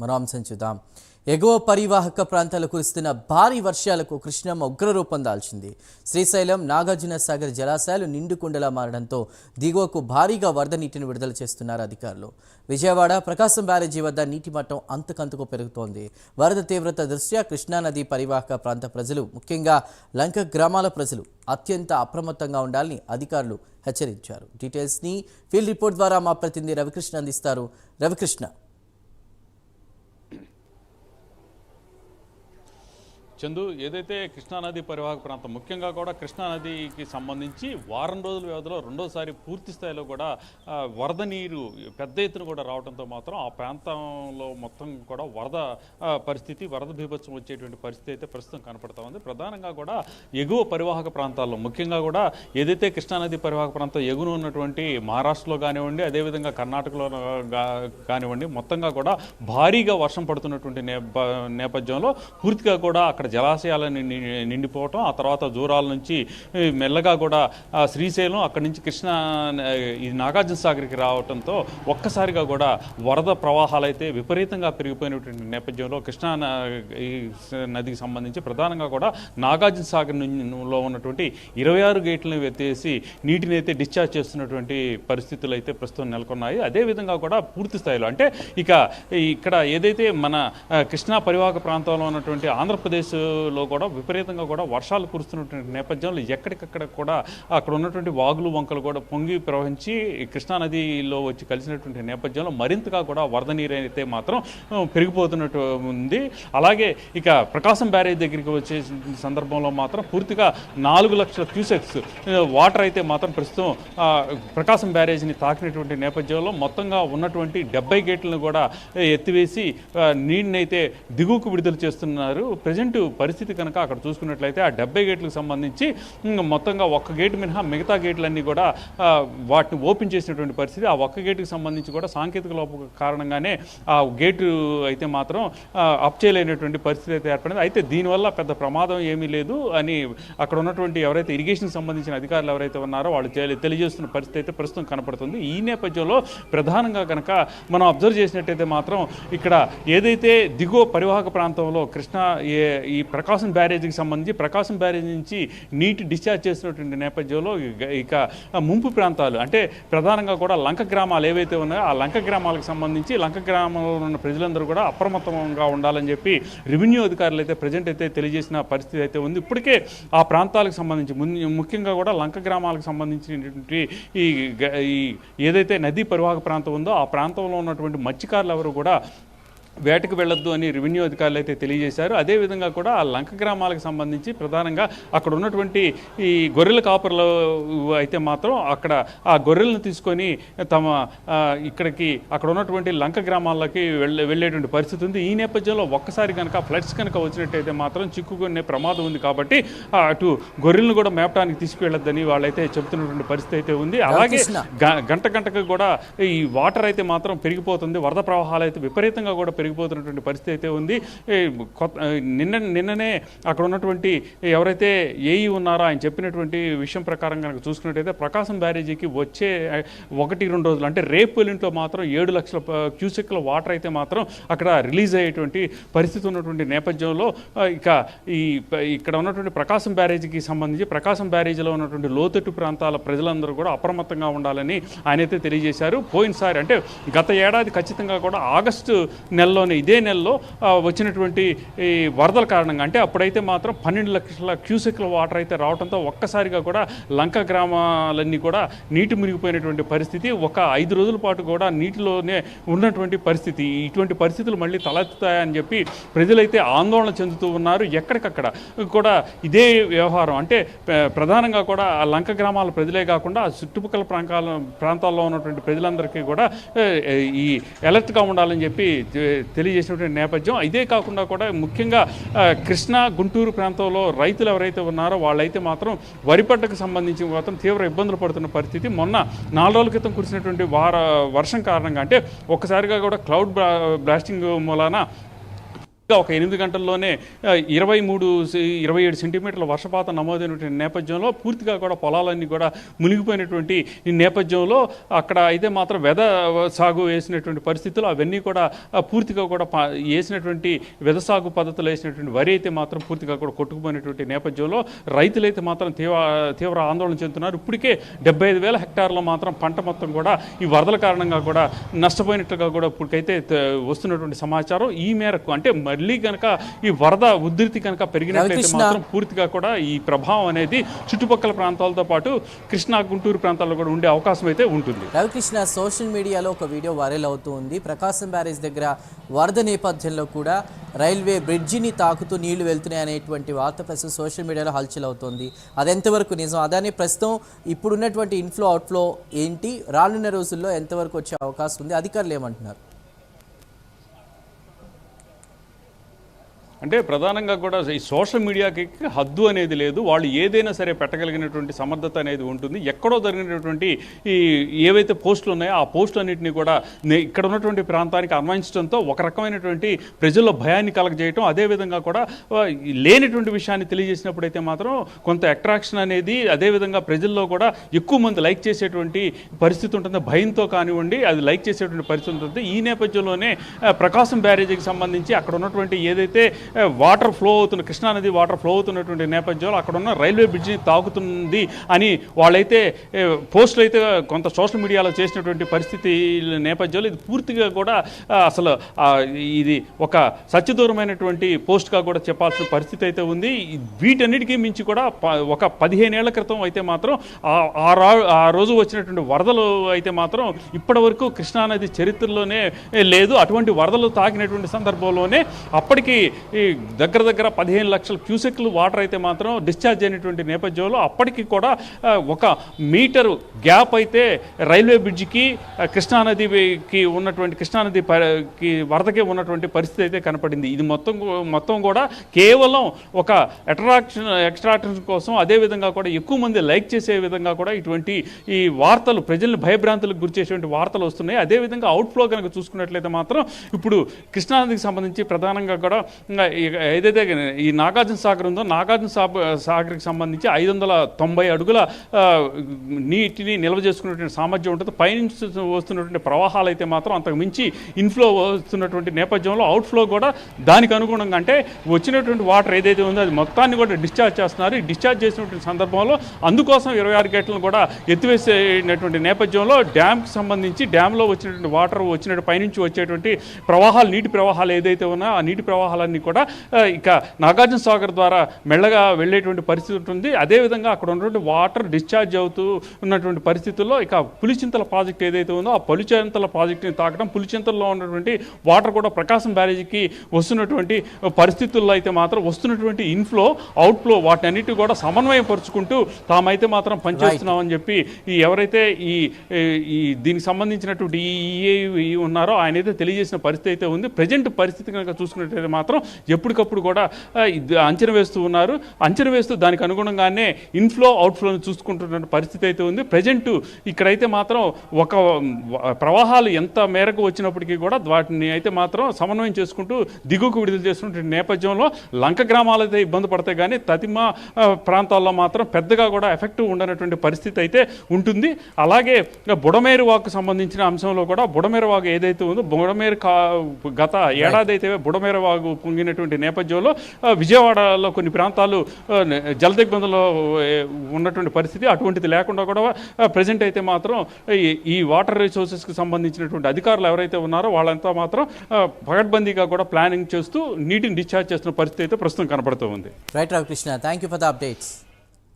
మరో అంశం చూద్దాం ఎగువ పరివాహక ప్రాంతాలు కురుస్తున్న భారీ వర్షాలకు కృష్ణమ్మ ఉగ్రరూపం దాల్చింది. శ్రీశైలం నాగార్జున సాగర్ జలాశయాలు నిండుకుండలా మారడంతో దిగువకు భారీగా వరద నీటిని విడుదల చేస్తున్నారు అధికారులు. విజయవాడ ప్రకాశం బ్యారేజీ వద్ద నీటి మట్టం అంతకంతకు పెరుగుతోంది. వరద తీవ్రత దృష్ట్యా కృష్ణానది పరివాహక ప్రాంత ప్రజలు ముఖ్యంగా లంక గ్రామాల ప్రజలు అత్యంత అప్రమత్తంగా ఉండాలని అధికారులు హెచ్చరించారు. డీటెయిల్స్ని ఫీల్డ్ రిపోర్ట్ ద్వారా మా ప్రతినిధి రవికృష్ణ అందిస్తారు. రవికృష్ణ. చందు ఏదైతే కృష్ణానది పరివాహక ప్రాంతం ముఖ్యంగా కూడా కృష్ణానదికి సంబంధించి వారం రోజుల వ్యవధిలో రెండోసారి పూర్తి స్థాయిలో కూడా వరద నీరు పెద్ద ఎత్తున కూడా రావడంతో మాత్రం ఆ ప్రాంతంలో మొత్తం కూడా వరద పరిస్థితి వరద బీభత్సం వచ్చేటువంటి పరిస్థితి అయితే ప్రస్తుతం కనపడతా ఉంది. ప్రధానంగా కూడా ఎగువ పరివాహక ప్రాంతాల్లో ముఖ్యంగా కూడా ఏదైతే కృష్ణానది పరివాహక ప్రాంతం ఎగున ఉన్నటువంటి మహారాష్ట్రలో కానివ్వండి అదేవిధంగా కర్ణాటకలో కానివ్వండి మొత్తంగా కూడా భారీగా వర్షం పడుతున్నటువంటి నేప నేపథ్యంలో పూర్తిగా కూడా అక్కడ జలాశయాలను నిండిపోవటం ఆ తర్వాత దూరాల నుంచి మెల్లగా కూడా శ్రీశైలం అక్కడి నుంచి కృష్ణ ఈ నాగార్జున సాగర్కి రావడంతో ఒక్కసారిగా కూడా వరద ప్రవాహాలు అయితే విపరీతంగా పెరిగిపోయినటువంటి నేపథ్యంలో కృష్ణా ఈ నదికి సంబంధించి ప్రధానంగా కూడా నాగార్జున సాగర్లో ఉన్నటువంటి ఇరవై ఆరు గేట్లను ఎత్తేసి నీటిని అయితే డిశ్చార్జ్ చేస్తున్నటువంటి పరిస్థితులు అయితే ప్రస్తుతం నెలకొన్నాయి. అదేవిధంగా కూడా పూర్తి స్థాయిలో అంటే ఇక ఇక్కడ ఏదైతే మన కృష్ణా పరివాహక ప్రాంతంలో ఉన్నటువంటి ఆంధ్రప్రదేశ్ లో కూడా విపరీతంగా కూడా వర్షాలు కురుస్తున్నటువంటి నేపథ్యంలో ఎక్కడికక్కడ కూడా అక్కడ ఉన్నటువంటి వాగులు వంకలు కూడా పొంగి ప్రవహించి కృష్ణా నదిలో వచ్చి కలిసినటువంటి నేపథ్యంలో మరింతగా కూడా వరద నీరు అయితే మాత్రం పెరిగిపోతున్నట్టు ఉంది. అలాగే ఇక ప్రకాశం బ్యారేజ్ దగ్గరికి వచ్చే సందర్భంలో మాత్రం పూర్తిగా నాలుగు లక్షల క్యూసెక్స్ వాటర్ అయితే మాత్రం ప్రస్తుతం ప్రకాశం బ్యారేజ్ని తాకినటువంటి నేపథ్యంలో మొత్తంగా ఉన్నటువంటి డెబ్బై గేట్లను కూడా ఎత్తివేసి నీటిని అయితే దిగువకు విడుదల చేస్తున్నారు. ప్రజెంట్ పరిస్థితి కనుక అక్కడ చూసుకున్నట్లయితే ఆ డెబ్బై గేట్లకు సంబంధించి మొత్తంగా ఒక్క గేట్ మినహా మిగతా గేట్లన్నీ కూడా వాటిని ఓపెన్ చేసినటువంటి పరిస్థితి. ఆ ఒక్క గేటుకి సంబంధించి కూడా సాంకేతిక లోపం కారణంగానే ఆ గేటు అయితే మాత్రం అప్ చేయలేనటువంటి పరిస్థితి అయితే ఏర్పడింది. అయితే దీనివల్ల పెద్ద ప్రమాదం ఏమీ లేదు అని అక్కడ ఉన్నటువంటి ఎవరైతే ఇరిగేషన్ సంబంధించిన అధికారులు ఎవరైతే ఉన్నారో వాళ్ళు తెలియజేస్తున్న పరిస్థితి అయితే ప్రస్తుతం కనపడుతుంది. ఈ నేపథ్యంలో ప్రధానంగా కనుక మనం అబ్జర్వ్ చేసినట్టయితే మాత్రం ఇక్కడ ఏదైతే దిగువ పరివాహక ప్రాంతంలో కృష్ణా ఏ- ఈ ఈ ప్రకాశం బ్యారేజీకి సంబంధించి ప్రకాశం బ్యారేజ్ నుంచి నీటి డిశ్చార్జ్ చేసినటువంటి నేపథ్యంలో ఇక- ముంపు ప్రాంతాలు అంటే ప్రధానంగా కూడా లంక గ్రామాలు ఏవైతే ఉన్నాయో ఆ లంక గ్రామాలకు సంబంధించి లంక గ్రామంలో ఉన్న ప్రజలందరూ కూడా అప్రమత్తంగా ఉండాలని చెప్పి రెవెన్యూ అధికారులు అయితే ప్రజెంట్ అయితే తెలియజేసిన పరిస్థితి అయితే ఉంది. ఇప్పటికే ఆ ప్రాంతాలకు సంబంధించి ముఖ్యంగా కూడా లంక గ్రామాలకు సంబంధించినటువంటి ఈ గ- ఈ ఏదైతే నదీ పరివాహక ప్రాంతం ఉందో ఆ ప్రాంతంలో ఉన్నటువంటి మత్స్యకారులు ఎవరు కూడా వేటకు వెళ్ళొద్దు అని రెవెన్యూ అధికారులు అయితే తెలియజేశారు. అదేవిధంగా కూడా ఆ లంక గ్రామాలకు సంబంధించి ప్రధానంగా అక్కడ ఉన్నటువంటి ఈ గొర్రెల కాపర్లు అయితే మాత్రం అక్కడ ఆ గొర్రెలను తీసుకొని తమ ఇక్కడికి అక్కడ ఉన్నటువంటి లంక గ్రామాలకి వెళ్ళే వెళ్ళేటువంటి పరిస్థితి ఉంది. ఈ నేపథ్యంలో ఒక్కసారి కనుక ఫ్లడ్స్ కనుక వచ్చినట్టయితే మాత్రం చిక్కుకునే ప్రమాదం ఉంది కాబట్టి అటు గొర్రెలను కూడా మేపడానికి తీసుకువెళ్ళొద్దని వాళ్ళైతే చెబుతున్నటువంటి పరిస్థితి అయితే ఉంది. అలాగే గంట గంటకు కూడా ఈ వాటర్ అయితే మాత్రం పెరిగిపోతుంది. వరద ప్రవాహాలు అయితే విపరీతంగా కూడా పెరిగిపోతున్నటువంటి పరిస్థితి అయితే ఉంది. కొత్త నిన్న నిన్ననే అక్కడ ఉన్నటువంటి ఎవరైతే ఏఈ ఉన్నారో ఆయన చెప్పినటువంటి విషయం ప్రకారం కనుక చూసుకున్నట్టయితే ప్రకాశం బ్యారేజీకి వచ్చే ఒకటి రెండు రోజులు అంటే రేపు ఎల్లుంట్లో మాత్రం ఏడు లక్షల క్యూసెక్ల వాటర్ అయితే మాత్రం అక్కడ రిలీజ్ అయ్యేటువంటి పరిస్థితి ఉన్నటువంటి నేపథ్యంలో ఇక ఈ ఇక్కడ ఉన్నటువంటి ప్రకాశం బ్యారేజీకి సంబంధించి ప్రకాశం బ్యారేజీలో ఉన్నటువంటి లోతట్టు ప్రాంతాల ప్రజలందరూ కూడా అప్రమత్తంగా ఉండాలని ఆయన అయితే తెలియజేశారు. పోయినసారి అంటే గత ఏడాది ఖచ్చితంగా కూడా ఆగస్టు నెల నెలలోనే ఇదే నెలలో వచ్చినటువంటి ఈ వరదల కారణంగా అంటే అప్పుడైతే మాత్రం పన్నెండు లక్షల క్యూసెక్ల వాటర్ అయితే రావడంతో ఒక్కసారిగా కూడా లంక గ్రామాలన్నీ కూడా నీటి మునిగిపోయినటువంటి పరిస్థితి. ఒక ఐదు రోజుల పాటు కూడా నీటిలోనే ఉన్నటువంటి పరిస్థితి. ఇటువంటి పరిస్థితులు మళ్ళీ తలెత్తుతాయని చెప్పి ప్రజలైతే ఆందోళన చెందుతూ ఉన్నారు. ఎక్కడికక్కడ కూడా ఇదే వ్యవహారం. అంటే ప్రధానంగా కూడా ఆ లంక గ్రామాల ప్రజలే కాకుండా ఆ చుట్టుపక్కల ప్రాంతాల ప్రాంతాల్లో ఉన్నటువంటి ప్రజలందరికీ కూడా ఈ అలర్ట్గా ఉండాలని చెప్పి తెలియజేసినటువంటి నేపథ్యం. ఇదే కాకుండా కూడా ముఖ్యంగా కృష్ణా గుంటూరు ప్రాంతంలో రైతులు ఎవరైతే ఉన్నారో వాళ్ళైతే మాత్రం వరి పంటకు సంబంధించి మాత్రం తీవ్ర ఇబ్బందులు పడుతున్న పరిస్థితి. మొన్న నాలుగు రోజుల క్రితం కురిసినటువంటి వార వర్షం కారణంగా అంటే ఒక్కసారిగా కూడా క్లౌడ్ బ్లాస్టింగ్ మూలాన ఒక ఎనిమిది గంటల్లోనే ఇరవై మూడు ఇరవై ఏడు సెంటీమీటర్ల వర్షపాతం నమోదైనటువంటి నేపథ్యంలో పూర్తిగా కూడా పొలాలన్నీ కూడా మునిగిపోయినటువంటి ఈ నేపథ్యంలో అక్కడ అయితే మాత్రం వెద సాగు వేసినటువంటి పరిస్థితులు అవన్నీ కూడా పూర్తిగా కూడా పా- వేసినటువంటి వెద సాగు పద్ధతులు వేసినటువంటి వరి అయితే మాత్రం పూర్తిగా కూడా కొట్టుకుపోయినటువంటి నేపథ్యంలో రైతులైతే మాత్రం తీవ్ర తీవ్ర ఆందోళన చెందుతున్నారు. ఇప్పటికే డెబ్బై ఐదు వేల హెక్టార్లో మాత్రం పంట మొత్తం కూడా ఈ వరదల కారణంగా కూడా నష్టపోయినట్లుగా కూడా ఇప్పటికైతే వస్తున్నటువంటి సమాచారం. ఈ మేరకు అంటే మళ్ళీ కనుక ఈ వరద ఉధృతి కనుక పెరిగినట్లయితే. మాత్రం పూర్తిగా కూడా ఈ ప్రభావం అనేది చుట్టుపక్కల ప్రాంతాలతో పాటు కృష్ణా గుంటూరు ప్రాంతాల్లో కూడా ఉండే అవకాశం అయితే ఉంటుంది. రవికృష్ణ సోషల్ మీడియాలో ఒక వీడియో వైరల్ అవుతూ ఉంది. ప్రకాశం బ్యారేజ్ దగ్గర వరద నేపథ్యంలో కూడా రైల్వే బ్రిడ్జిని తాకుతూ నీళ్ళు వెళ్తున్నాయి అనేటువంటి వార్త ప్రస్తుతం సోషల్ మీడియాలో హల్చల్ అవుతోంది. అది ఎంతవరకు నిజం? అదాని ప్రస్తుతం ఇప్పుడున్నటువంటి ఇన్ఫ్లో అవుట్ఫ్లో ఏంటి? రానున్న రోజుల్లో ఎంతవరకు వచ్చే అవకాశం ఉంది? అధికారులు ఏమంటున్నారు? అంటే ప్రధానంగా కూడా ఈ సోషల్ మీడియాకి హద్దు అనేది లేదు. వాళ్ళు ఏదైనా సరే పెట్టగలిగినటువంటి సమర్థత అనేది ఉంటుంది. ఎక్కడో జరిగినటువంటి ఈ ఏవైతే పోస్టులు ఉన్నాయో ఆ పోస్టులు అన్నింటినీ కూడా ఇక్కడ ఉన్నటువంటి ప్రాంతానికి అన్వయించడంతో ఒక రకమైనటువంటి ప్రజల్లో భయాన్ని కలగజేయటం అదేవిధంగా కూడా లేనటువంటి విషయాన్ని తెలియజేసినప్పుడైతే మాత్రం కొంత అట్రాక్షన్ అనేది అదేవిధంగా ప్రజల్లో కూడా ఎక్కువ మంది లైక్ చేసేటువంటి పరిస్థితి ఉంటుంది భయంతో కానివ్వండి అది లైక్ చేసేటువంటి పరిస్థితి ఉంటుంది ఈ నేపథ్యంలోనే ప్రకాశం బ్యారేజీకి సంబంధించి అక్కడ ఉన్నటువంటి ఏదైతే వాటర్ ఫ్లో అవుతున్న కృష్ణానది వాటర్ ఫ్లో అవుతున్నటువంటి నేపథ్యంలో అక్కడ ఉన్న రైల్వే బ్రిడ్జిని తాకుతుంది అని వాళ్ళైతే పోస్టులు అయితే కొంత సోషల్ మీడియాలో చేసినటువంటి పరిస్థితి నేపథ్యంలో ఇది పూర్తిగా కూడా అసలు ఇది ఒక సత్యదూరమైనటువంటి పోస్ట్గా కూడా చెప్పాల్సిన పరిస్థితి అయితే ఉంది. వీటన్నిటికీ మించి కూడా ప- ఒక పదిహేనేళ్ళ క్రితం అయితే మాత్రం ఆ- ఆ రా- ఆ రోజు వచ్చినటువంటి వరదలు అయితే మాత్రం ఇప్పటి వరకు కృష్ణానది చరిత్రలోనే లేదు. అటువంటి వరదలు తాకినటువంటి సందర్భంలోనే అప్పటికి ఈ దగ్గర దగ్గర పదిహేను లక్షల క్యూసెక్లు వాటర్ అయితే మాత్రం డిశ్చార్జ్ అయినటువంటి నేపథ్యంలో అప్పటికి కూడా ఒక మీటరు గ్యాప్ అయితే రైల్వే బ్రిడ్జికి కృష్ణానదికి ఉన్నటువంటి కృష్ణానది ప- వరదకి ఉన్నటువంటి పరిస్థితి అయితే కనపడింది. ఇది మొత్తం మొత్తం కూడా కేవలం ఒక అట్రాక్షన్ ఎక్స్ట్రాక్షన్ కోసం అదేవిధంగా కూడా ఎక్కువ మంది లైక్ చేసే విధంగా కూడా ఇటువంటి ఈ వార్తలు ప్రజల్ని భయభ్రాంతులకు గురిచేటువంటి వార్తలు వస్తున్నాయి. అదేవిధంగా అవుట్ఫ్లో కనుక చూసుకున్నట్లయితే మాత్రం ఇప్పుడు కృష్ణానదికి సంబంధించి ప్రధానంగా కూడా ఏదైతే ఈ నాగార్జున సాగర్ ఉందో నాగార్జున సాగర్కి సంబంధించి ఐదు వందల తొంభై అడుగుల నీటిని నిల్వ చేసుకున్నటువంటి సామర్థ్యం ఉంటుంది. పైనుంచి వస్తున్నటువంటి ప్రవాహాలు అయితే మాత్రం అంతకు మించి ఇన్ఫ్లో వస్తున్నటువంటి నేపథ్యంలో అవుట్ఫ్లో కూడా దానికి అనుగుణంగా అంటే వచ్చినటువంటి వాటర్ ఏదైతే ఉందో అది మొత్తాన్ని కూడా డిశ్చార్జ్ చేస్తున్నారు. ఈ డిశ్చార్జ్ చేసినటువంటి సందర్భంలో అందుకోసం ఇరవై ఆరు గేట్లను కూడా ఎత్తివేసేటటువంటి నేపథ్యంలో డ్యామ్కి సంబంధించి డ్యామ్లో వచ్చినటువంటి వాటర్ వచ్చినట్టు పైనుంచి వచ్చేటువంటి ప్రవాహాలు నీటి ప్రవాహాలు ఏదైతే ఉన్నాయో ఆ నీటి ప్రవాహాలన్నీ కూడా కూడా ఇక నాగార్జున సాగర్ ద్వారా మెల్లగా వెళ్ళేటువంటి పరిస్థితి ఉంటుంది. అదేవిధంగా అక్కడ ఉన్నటువంటి వాటర్ డిశ్చార్జ్ అవుతూ ఉన్నటువంటి పరిస్థితుల్లో ఇక పులిచింతల ప్రాజెక్ట్ ఏదైతే ఉందో ఆ పులిచింతల ప్రాజెక్టుని తాకడం పులిచింతల్లో ఉన్నటువంటి వాటర్ కూడా ప్రకాశం బ్యారేజీకి వస్తున్నటువంటి పరిస్థితుల్లో అయితే మాత్రం వస్తున్నటువంటి ఇన్ఫ్లో అవుట్ఫ్లో వాటన్నిటి కూడా సమన్వయపరుచుకుంటూ తామైతే మాత్రం పనిచేస్తున్నామని చెప్పి ఈ ఎవరైతే ఈ ఈ దీనికి సంబంధించినటువంటి ఈ ఈఏ ఉన్నారో ఆయన అయితే తెలియజేసిన పరిస్థితి అయితే ఉంది. ప్రజెంట్ పరిస్థితి కనుక చూసుకున్నట్లయితే మాత్రం ఎప్పటికప్పుడు కూడా అంచనా వేస్తూ ఉన్నారు. అంచనా వేస్తూ దానికి అనుగుణంగానే ఇన్ఫ్లో అవుట్ఫ్లోని చూసుకుంటున్న పరిస్థితి అయితే ఉంది. ప్రజెంట్ ఇక్కడైతే మాత్రం ఒక ప్రవాహాలు ఎంత మేరకు వచ్చినప్పటికీ కూడా వాటిని అయితే మాత్రం సమన్వయం చేసుకుంటూ దిగువకు విడుదల చేస్తున్న నేపథ్యంలో లంక గ్రామాలు అయితే ఇబ్బంది పడతాయి కానీ తతిమ ప్రాంతాల్లో మాత్రం పెద్దగా కూడా ఎఫెక్ట్ ఉండనటువంటి పరిస్థితి అయితే ఉంటుంది. అలాగే బుడమేరు వాకు సంబంధించిన అంశంలో కూడా బుడమేరు వాగు ఏదైతే ఉందో బుడమేరు కా గత ఏడాది అయితే బుడమేరు వాగు ఉన్నటువంటి నేపథ్యంలో విజయవాడలో కొన్ని ప్రాంతాలు జలదిగ్బంధంలో ఉన్నటువంటి పరిస్థితి అటువంటిది లేకుండా కూడా ప్రజెంట్ అయితే మాత్రం ఈ- ఈ వాటర్ రిసోర్సెస్కి సంబంధించినటువంటి అధికారులు ఎవరైతే ఉన్నారో వాళ్ళంతా మాత్రం పగడ్బందీగా కూడా ప్లానింగ్ చేస్తూ నీటిని డిశ్చార్జ్ చేస్తున్న పరిస్థితి అయితే ప్రస్తుతం కనపడుతూ ఉంది. Right Ravikrishna thank you for the updates